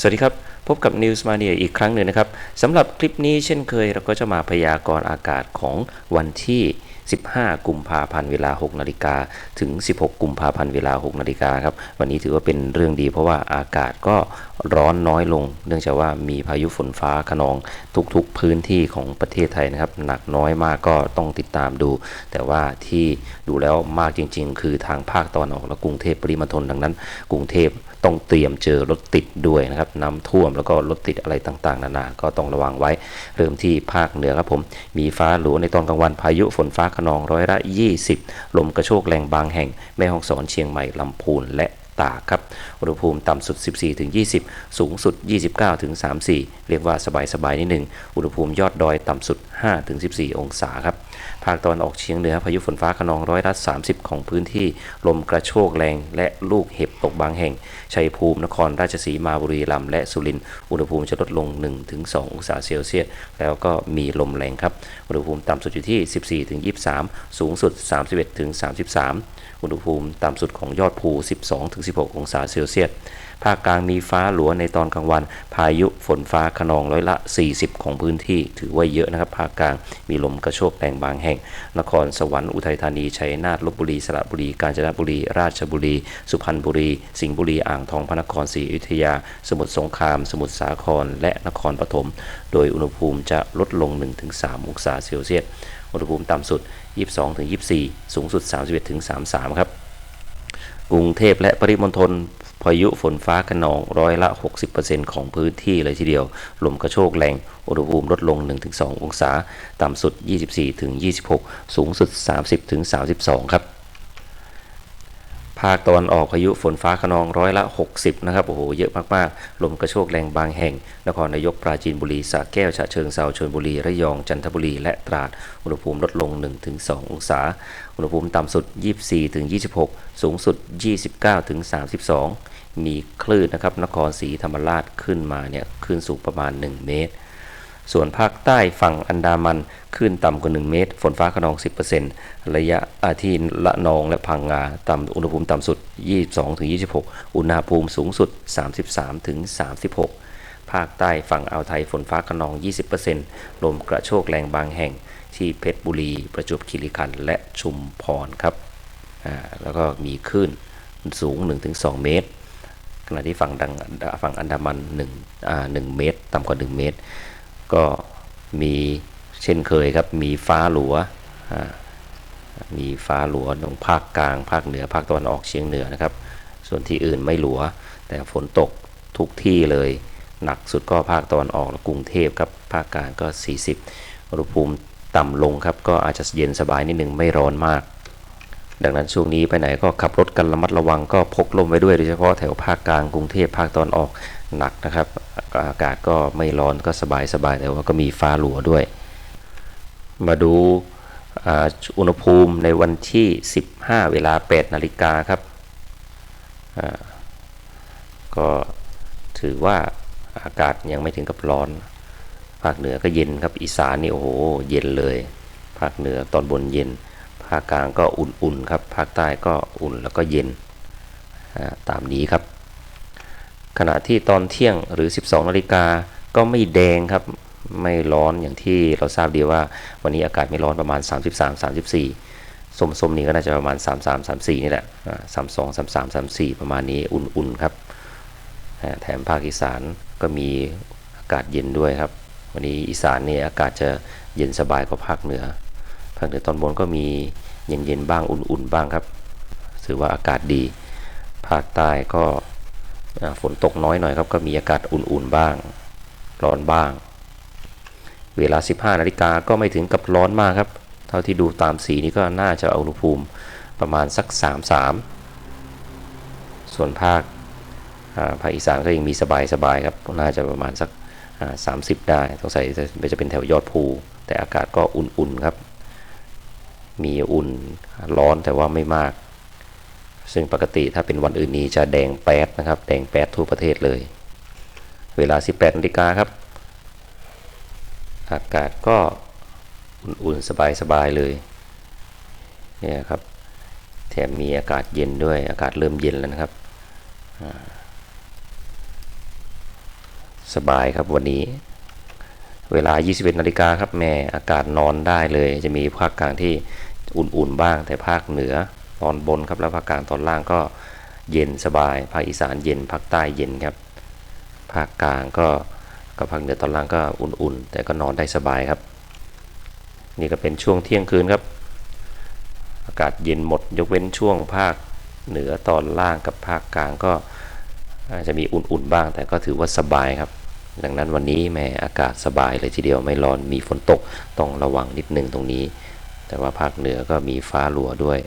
สวัสดีครับ พบกับ News Mania อีกครั้งหนึ่งนะครับสำหรับคลิปนี้เช่นเคย เราก็จะมาพยากรณ์อากาศของวันที่ 15 กุมภาพันธ์เวลา 6 นาฬิกาถึง 16 กุมภาพันธ์เวลา 6 นาฬิกาครับ วันนี้ถือว่าเป็นเรื่องดีเพราะว่าอากาศก็ร้อนน้อยลง เนื่องจากว่ามีพายุฝนฟ้าขนองทุกๆพื้นที่ของประเทศไทยนะครับ หนักน้อยมากก็ต้องติดตามดู แต่ว่าที่ดูแล้วมากจริง ๆ คือทางภาคตะวันออกและกรุงเทพปริมณฑลดังนั้น กรุงเทพต้องเตรียมเจอรถติดด้วยนะครับน้ำท่วมแล้วก็รถติดอะไรต่างๆ นานา ก็ต้องระวังไว้ เริ่มที่ภาคเหนือครับผม มีฟ้าหลวในตอนกลางวันพายุฝนฟ้าขนองร้อยละ 20 ลมกระโชกแรงบางแห่ง แม่ฮ่องสอนเชียงใหม่ลำพูนและ ตากครับ อุณหภูมิต่ำสุด 14-20 สูงสุด 29-34 เรียกว่าสบายๆนิดหนึ่ง อุณหภูมิยอดดอยต่ำสุด 5-14 องศาครับ ภาคตะวันออกเฉียงเหนือพายุฝนฟ้าขนองร้อยละ 30 ของพื้นที่ ลมกระโชกแรงและลูกเห็บตกบางแห่ง ชัยภูมิ นครราชสีมาบุรีรัมย์และสุรินทร์ อุณหภูมิจะลดลง 1-2 องศาเซลเซียส แล้วก็มีลมแรงครับ อุณหภูมิต่ำสุดอยู่ที่ 14-23 สูงสุด 31-33 อุณหภูมิต่ำสุดของยอดภู 12- 16 องศาเซลเซียส ภาคกลางมีฟ้าหลัวในตอนกลางวัน พายุฝนฟ้าขนองร้อยละ 40 ของพื้นที่ ถือว่าเยอะนะครับ ภาคกลางมีลมกระโชกแรงบางแห่ง นครสวรรค์อุทัยธานี ชัยนาทลบบุรี สระบุรี กาญจนบุรี ราชบุรี สุพรรณบุรี สิงห์บุรี อ่างทอง พระนครศรีอยุธยา สมุทรสงคราม สมุทรสาคร และนครปฐม โดยอุณหภูมิจะลดลง 1-3 องศาเซลเซียส อุณหภูมิต่ำสุด 22-24 สูงสุด 31-33 ครับ กรุงเทพและปริมณฑลพายุฝนฟ้าขนองร้อยละ 60%ของพื้นที่เลยทีเดียว ลมกระโชกแรง อุณหภูมิลดลง 1-2 องศา ต่ำสุด 24-26 สูงสุด 30-32 ครับ ภาคตะวันออกพายุฝนฟ้าขนองร้อยละ 60 นะครับ โอ้โห เยอะมากๆ ลมกระโชกแรงบางแห่ง นครนายกปราจีนบุรีสระแก้วฉะเชิงเซาชลบุรี ระยอง จันทบุรี และตราด อุณหภูมิลดลง 1-2 องศา อุณหภูมิต่ำสุด 24-26 สูงสุด 29-32 มีคลื่นนะครับ นครศรีธรรมราชขึ้นมาเนี่ยคลื่นสูงประมาณ 1 เมตร ส่วนภาคใต้ฝั่งอันดามันคลื่นต่ำกว่า 1 เมตร ฝนฟ้าขนอง 10%ระยะอาที่ละนองและพังงา ต่ำอุณหภูมิต่ำสุด 22-26 อุณหภูมิสูงสุด 33-36 ภาคใต้ฝั่งอ่าวไทยฝนฟ้าขนอง 20%ลมกระโชกแรงบางแห่งที่เพชรบุรี ประจวบคีรีขันธ์และชุมพรครับอ่าแล้วก็มีคลื่นสูง 1-2 เมตร ขณะที่ฝั่งดังฝั่งอันดามัน1อ่า1เมตร ต่ำกว่า 1 เมตร ก็มีเช่นเคยครับมีฟ้าหลัว มีฟ้าหลัวตรงภาคกลาง ภาคเหนือภาคตะวันออกเฉียงเหนือนะครับ ส่วนที่อื่นไม่หลัว แต่ฝนตกทุกที่เลย หนักสุดก็ภาคตะวันออกและกรุงเทพครับ ภาคกลางก็ 40 อุณหภูมิต่ำลงครับ ก็อาจจะเย็นสบายนิดนึงไม่ร้อนมาก ดังนั้นช่วงนี้ไปไหนก็ขับรถกันระมัดระวังก็พกร่มไว้ด้วยโดยเฉพาะแถวภาคกลางกรุงเทพภาคตะวันออกหนักนะครับ อากาศก็ไม่ร้อนก็สบายสบายแต่ว่าก็มีฟ้าหลัวด้วย มาดูอุณหภูมิในวันที่ 15 เวลา 8 นาฬิกาครับก็ถือว่าอากาศยังไม่ถึงกับร้อน ภาคเหนือก็เย็นครับอีสานนี่โอ้โหเย็นเลย ภาคเหนือตอนบนเย็น ภาคกลางก็อุ่นๆครับ ภาคใต้ก็อุ่นแล้วก็เย็นตามนี้ครับ ขณะที่ตอนเที่ยงหรือ 12นาฬิกาก็ไม่แดงครับ ไม่ร้อนอย่างที่เราทราบดีว่า วันนี้อากาศไม่ร้อนประมาณ 33 34ส้มๆนี่ก็น่าจะประมาณ 33 34 นี่แหละอ่า32 33 34 ประมาณนี้อุ่นๆครับ แถมภาคอีสานก็มีอากาศเย็นด้วยครับ วันนี้อีสานนี่อากาศจะเย็นสบายกว่าภาคเหนือ ภาคเหนือตอนบนก็มีเย็นๆบ้างอุ่นๆบ้างครับถือว่าอากาศดี ภาคใต้ก็ฝนตกน้อยหน่อยครับก็มีอากาศอุ่นๆบ้าง ร้อนบ้าง เวลา 15นาฬิกาก็ไม่ถึงกับร้อนมากครับ เท่าที่ดูตามสีนี้ก็น่าจะอุณหภูมิประมาณสัก 33 ส่วนภาคภาคอีสานก็ยังมีสบายๆครับ น่าจะประมาณสัก 30 ได้ต้องใส่จะเป็นแถวยอดภู แต่อากาศก็อุ่นๆครับ มีอุ่นร้อนแต่ว่าไม่มาก ซึ่งปกติถ้าเป็นวันอื่นนี้จะแดงแป๊ดนะครับ แดงแป๊ดทั่วประเทศเลย เวลา 18นาฬิกาครับ อากาศก็อุ่นๆสบายๆเลยเนี่ยครับแถมมีอากาศเย็นด้วยอากาศเริ่มเย็นแล้วนะครับ สบายครับวันนี้ เวลา 21นาฬิกาครับแม่อากาศนอนได้เลย จะมีภาคกลางที่ อุ่นๆบ้าง แต่ภาคเหนือตอนบนครับแล้วภาคกลางตอนล่างก็เย็นสบาย ภาคอีสานเย็นภาคใต้เย็นครับ ภาคกลางก็กับภาคเหนือตอนล่างก็อุ่นๆ แต่ก็นอนได้สบายครับ นี่ก็เป็นช่วงเที่ยงคืนครับ อากาศเย็นหมดยกเว้นช่วงภาคเหนือตอนล่างกับภาคกลางก็อาจจะมีอุ่นๆบ้าง แต่ก็ถือว่าสบายครับ ดังนั้นวันนี้แม่อากาศสบายเลยทีเดียวไม่ร้อนมีฝนตกต้องระวังนิดนึงตรงนี้ แต่ว่าภาคเหนือก็มีฟ้าหลัวด้วย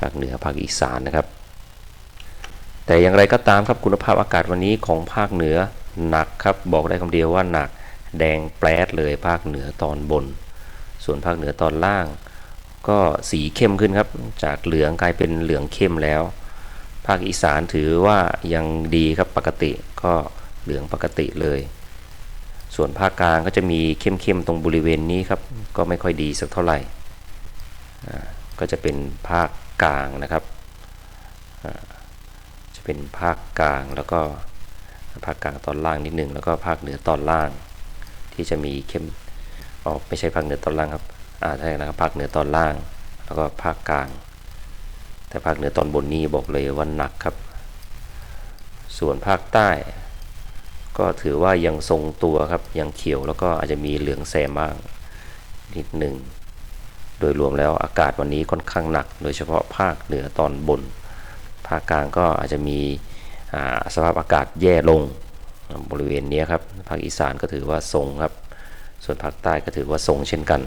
ภาคเหนือภาคอีสานนะครับ แต่อย่างไรก็ตามครับคุณภาพอากาศวันนี้ของภาคเหนือหนักครับบอกได้คำเดียวว่าหนักแดงแปรดเลยภาคเหนือตอนบน ส่วนภาคเหนือตอนล่าง ก็สีเข้มขึ้นครับ จากเหลืองกลายเป็นเหลืองเข้มแล้ว ภาคอีสานถือว่ายังดีครับปกติก็เหลืองปกติเลย ส่วนภาคกลางก็จะมีเข้มๆตรงบริเวณนี้ครับ ก็ไม่ค่อยดีสักเท่าไหร่ ก็จะเป็นภาคกลางนะครับจะเป็นภาคกลางแล้วก็ภาคกลางตอนล่างนิดหนึ่งแล้วก็ภาคเหนือตอนล่าง ที่จะมีเข้มอ๋อไม่ใช่ภาคเหนือตอนล่างครับอ่าใช่นะครับภาคเหนือตอนล่าง แล้วก็ภาคกลาง แต่ภาคเหนือตอนบนนี้บอกเลยว่าหนักครับ ส่วนภาคใต้ ก็ถือว่ายังทรงตัวครับยังเขียวแล้วก็อาจจะมีเหลืองแซมบ้างนิดหนึ่ง โดยรวมแล้วอากาศวันนี้ค่อนข้างหนัก โดยเฉพาะภาคเหนือตอนบน ภาคกลางก็อาจจะมีสภาพอากาศแย่ลงบริเวณนี้ครับ ภาคอีสานก็ถือว่าทรงครับ ส่วนภาคใต้ก็ถือว่าทรงเช่นกัน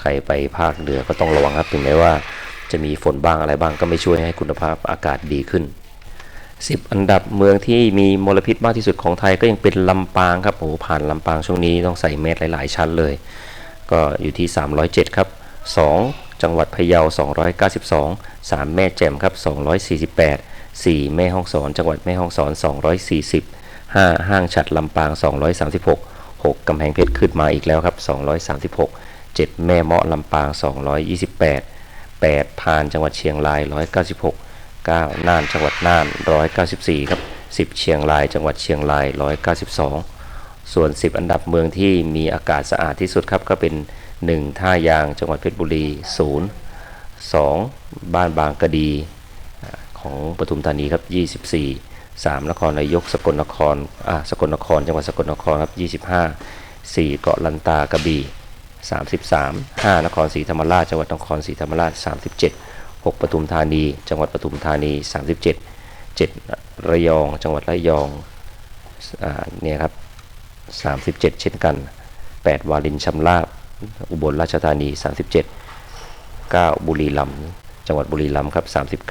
ใครไปภาคเหนือก็ต้องระวังครับ ถึงแม้ว่าจะมีฝนบ้างอะไรบ้างก็ไม่ช่วยให้คุณภาพอากาศดีขึ้น 10 อันดับเมืองที่มีมลพิษมากที่สุดของไทยก็ยังเป็นลำปางครับโอ้ผ่านลำปางช่วงนี้ต้องใส่แมสหลาย ๆ ชั้นเลย ก็อยู่ที่ 307 ครับ 2 จังหวัดพะเยา 292 3 แม่แจ่มครับ 248 4 แม่ฮ่องสอน จังหวัดแม่ฮ่องสอน 240 5 ห้างฉัดลำปาง 236 6 กำแพงเพชรขึ้นมาอีกแล้วครับ 236 7 แม่เมาะลำปาง 228 8พานจังหวัดเชียงราย 196 9 น่านจังหวัดน่าน 194 ครับ 10 เชียงรายจังหวัดเชียงราย 192 ส่วน 10 อันดับเมืองที่มีอากาศสะอาดที่สุดครับก็เป็น 1 ท่ายางจังหวัดเพชรบุรี0 2บ้านบางกะดีของปทุมธานีครับ 24 3 นครนายกสกลนครอ่าสกลนคร จังหวัดสกลนครครับ 25 4 เกาะลันตากระบี่33 5 นครศรีธรรมราช จังหวัดนครศรีธรรมราช 37 6 ปทุมธานี จังหวัดปทุมธานี 37 7 ระยอง จังหวัดระยองอ่าเนี่ยครับ 37 เช่นกัน 8 วารินชำราบ อุบลราชธานี 37 9 บุรีรัมย์จังหวัดบุรีรัมย์ครับ 39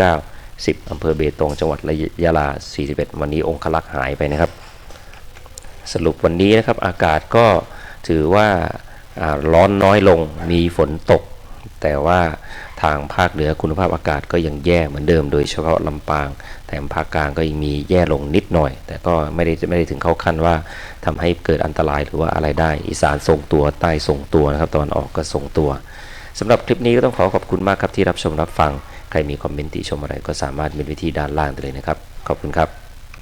10อำเภอเบตงจังหวัดระยะลา 41 วันนี้องคลักษ์หายไปนะครับ สรุปวันนี้นะครับอากาศก็ถือว่าอ่าร้อนน้อยลงมีฝนตก แต่ว่าทางภาคเหนือคุณภาพอากาศก็ยังแย่เหมือนเดิม โดยเฉพาะลำปางแถมภาคกลางก็ยังมีแย่ลงนิดหน่อย แต่ก็ไม่ได้ไม่ได้ถึงเข้าขั้นว่าทำให้เกิดอันตรายหรือว่าอะไรได้ อีสานทรงตัวใต้ทรงตัวนะครับตะวันออกก็ทรงตัวสำหรับคลิปนี้ก็ต้องขอขอบคุณมากครับที่รับชมรับฟัง ใครมีคอมเมนต์ติชมอะไรก็สามารถเป็นวิธีด้านล่างได้เลยนะครับ ขอบคุณครับ